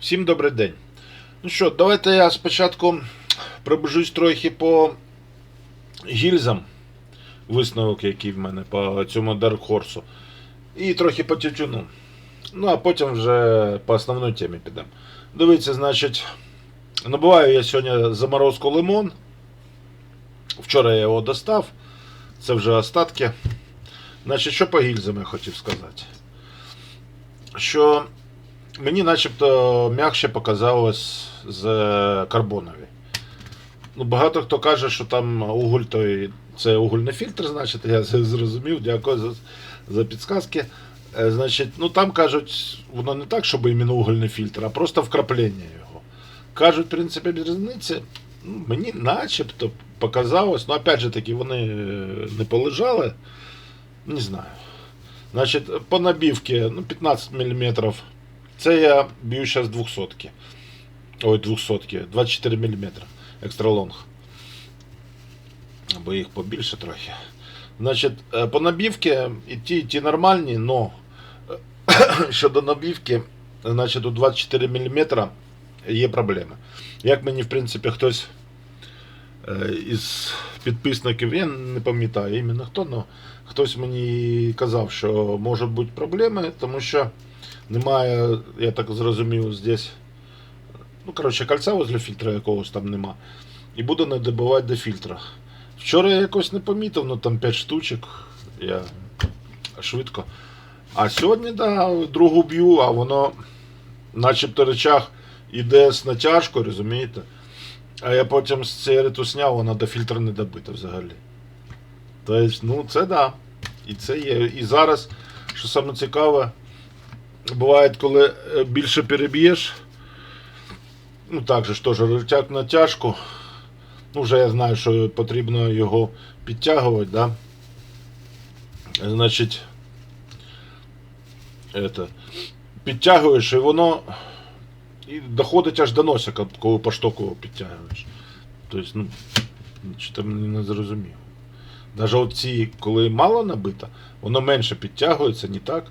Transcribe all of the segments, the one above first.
Всім добрий день. Ну що, давайте я спочатку пробежусь трохи по гільзам, висновок, який в мене по цьому Dark Horse. І трохи по тютюну. Ну, а потім вже по основній темі підемо. Дивіться, значить, набуваю я сьогодні заморозку лимон. Вчора я його достав. Це вже остатки. Значить, що по гільзам я хотів сказати. Що мені начебто м'якше показалось з карбонові. Ну, багато хто каже, що там уголь той, це угольний фільтр, значить, я це зрозумів, дякую за, за підсказки. Е, Значить, ну там кажуть, воно не так, щоб іменно угольний фільтр, а просто вкраплення його. Кажуть, в принципі, без різниці. Ну, мені начебто показалось, ну опять же таки, вони е, не полежали. Не знаю. Значить, по набівці, ну, 15 мм. Це я б'ю зараз 200. Ой, 200, 24 мм. Екстра лонг. Або їх побільше трохи. Значить, е, по набівці і ті, і ті нормальні, но е, щодо набівки, значить, у 24 мм є проблеми. Як мені, в принципі, хтось е, із підписників, я не пам'ятаю іменно хто, але хтось мені казав, що можуть бути проблеми, тому що немає, я так зрозумів, здесь, ну, коротше, кольця возле фільтра якогось там нема. І буду не добивати до фільтра. Вчора я якось не помітив, ну там 5 штучок, я швидко. А сьогодні, да, другу б'ю, а воно начебто речах іде з натяжкою, розумієте? А я потім з цієї ретусня, вона до фільтра не добита взагалі. Тобто, ну це да. І це є. І зараз, що саме цікаве, буває, коли е, більше переб'єш, ну так же ж теж речак натяжку. Ну, вже я знаю, що потрібно його підтягувати, да? Значить, это, підтягуєш, і воно і доходить аж до носика, коли по штоку його підтягуєш. Тобто, ну, чи там не зрозумів. Навіть оці, коли мало набито, воно менше підтягується, не так,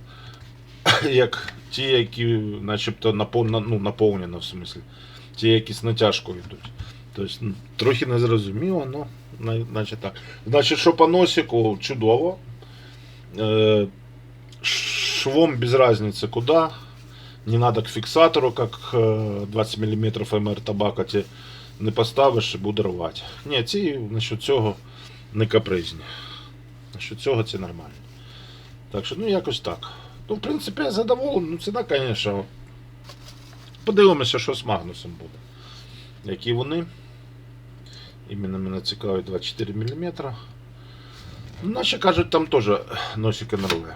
як ті, які начебто ну, наповнено, в смислі. Ті, які з натяжкою йдуть. Тобто, ну, трохи не зрозуміло, ну, значить так. Значить, що по носику чудово. Е, швом без разницы куда. Не надо к фиксатору, как э, 20 мм МР табака ти не поставиш і буде рвати. Ні, ці насчет цього не капризні. Насчет цього це нормально. Так що, ну якось так. Ну, в принципі, я задоволений. Ну, ціна, звісно. Подивимося, що з Магнусом буде. Які вони. Іменно мене цікавить 24 мм. Ну, Наші кажуть, там теж носики руле.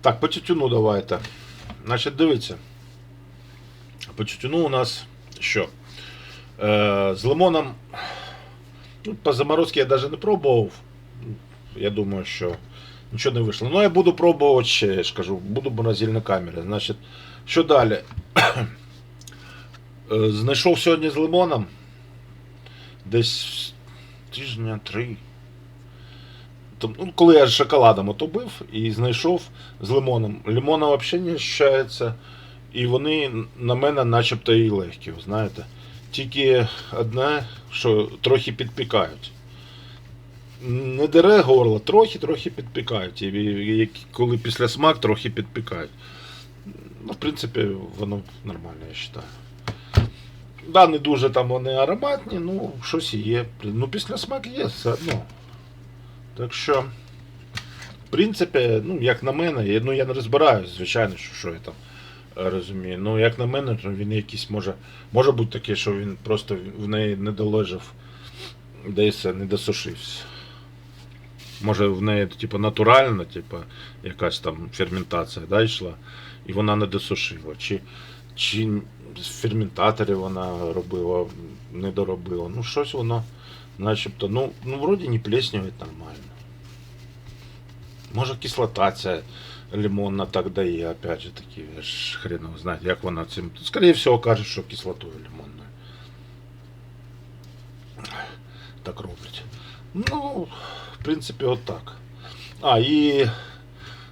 Так, по тютюну давайте. Значить, дивіться. По тютюну у нас що? Е, з лимоном. Ну, по заморозці я навіть не пробував. Я думаю, що нічого не вийшло. Ну, я буду пробувати ще, я ж кажу, буду в морозильній камері. Значить, що далі? Е, Знайшов сьогодні з лимоном. Десь тижня три. Ну, коли я з шоколадом ото бив і знайшов з лимоном. Лимона взагалі не ощущається. І вони на мене начебто і легкі, знаєте. Тільки одне, що трохи підпікають. Не дере горло, трохи-трохи підпікають. І, коли після смак трохи підпікають. Ну, в принципі, воно нормально, я вважаю. Да, не дуже там вони ароматні, ну щось є. Ну, після смак є все одно. Так що, в принципі, ну, як на мене, ну я не розбираюсь, звичайно, що, що я там розумію. Ну, як на мене, то він якийсь може. Може бути таке, що він просто в неї не долежав, десь не досушився. Може в неї типу, натуральна, типу, якась там ферментація да, йшла, і вона не досушила. Чи, чи з ферментаторів вона робила, не доробила. Ну, щось воно начебто, ну, ну вроді не плеснюють нормально. Може кислота ця лимонна так дає, опять же таки, я ж хрен знає, як вона цим. Скоріше всього кажуть, що кислотою лимонною. Так роблять. Ну, в принципі, отак. А, і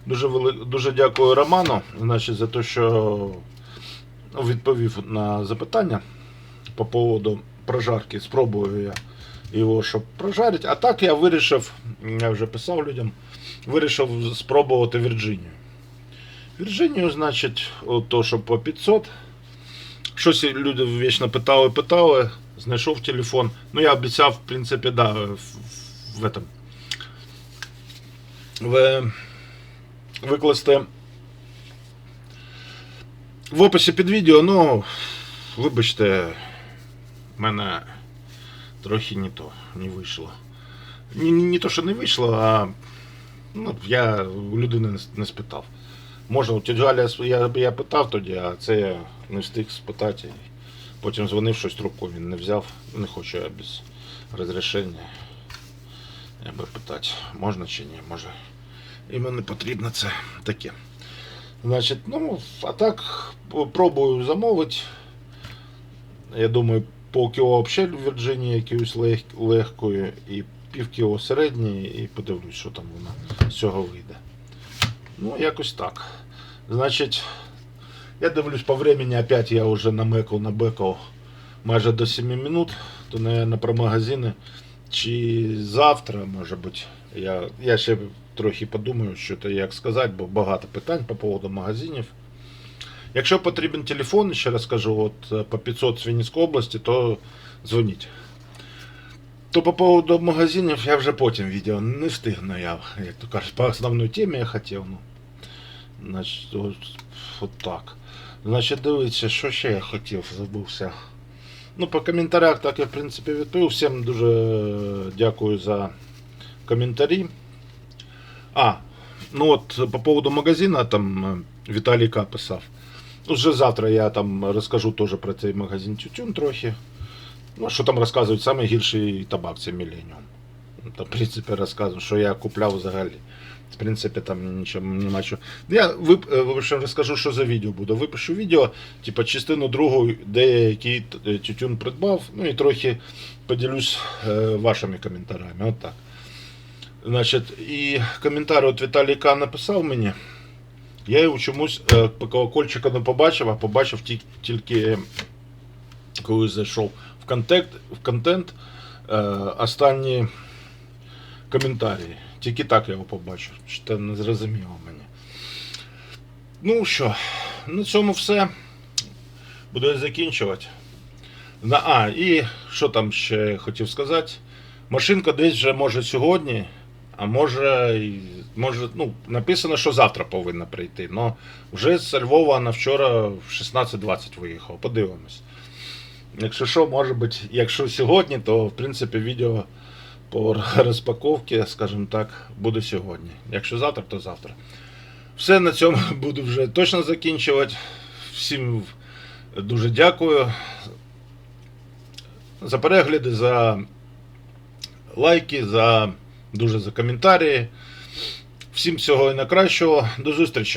дуже, вели... дуже дякую Роману, значить, за те, що відповів на запитання по поводу прожарки. Спробую я його, щоб прожарити. А так я вирішив, я вже писав людям, вирішив спробувати Вірджинію. Вірджинію, значить, то, що по 500. Щось люди вічно питали, питали, знайшов телефон. Ну, я обіцяв, в принципі, да, в, в этом. В, викласти в описі під відео, ну, вибачте, в мене трохи не то, не вийшло. Не, не то, що не вийшло, а ну, я у людини не, не спитав. Можна, у тіті Галя я, я питав тоді, а це я не встиг спитати. Потім дзвонив щось трубку, він не взяв. Не хочу я без розрішення. Я би питати, можна чи ні, може. Йому не потрібно це таке. Значить, ну, а так пробую замовити. Я думаю, полкіло взагалі в Вірджинії якоюсь лег, легкою і півкіло середньої, і подивлюсь, що там вона з цього вийде. Ну, якось так. Значить, я дивлюсь по времени, опять я вже намекав, набекав майже до 7 минут, то, наверное, про магазини. Чи завтра, може бути, я, я ще трохи подумаю, що то як сказати, бо багато питань по поводу магазинів. Якщо потрібен телефон, ще раз кажу, от е, по 500 з Вінницької області, то дзвоніть. То по поводу магазинів я вже потім відео не встигну я, як то кажуть, по основній темі я хотів. Ну, значить, от, от так. Значить, дивіться, що ще я хотів, забувся. Ну, по коментарях так я, в принципі, відповів. Всім дуже дякую за коментарі. А, ну от по поводу магазина, там е, Віталій К. писав. Вже завтра я там розкажу теж про цей магазин Тютюн трохи. Ну, що там розказують, саме гірший табак це Millennium. Там, в принципі, розказую, що я купляв взагалі. В принципі, там нічого нема чого. Я вип... е, розкажу, що за відео буде. Випишу відео, типу, частину другу, де я який е, тютюн придбав, ну і трохи поділюсь е, вашими коментарями. От так. Значить, і коментар от Віталій К. написав мені. Я його чомусь по колокольчику не побачив, а побачив ті- тільки коли зайшов в контент, в контент останні коментарі. Тільки так я його побачив. Що не зрозуміло мені. Ну що, на цьому все. Буду закінчувати. А, і що там ще хотів сказати. Машинка десь вже може сьогодні, а може, може ну, написано, що завтра повинна прийти. але вже з Львова на вчора в 16.20 виїхав. Подивимось. Якщо що, може бути, якщо сьогодні, то в принципі відео по розпаковці, скажімо так, буде сьогодні. Якщо завтра, то завтра. Все на цьому буду вже точно закінчувати. Всім дуже дякую за перегляди, за лайки, за дуже за коментарі. Всім всього і найкращого. До зустрічі!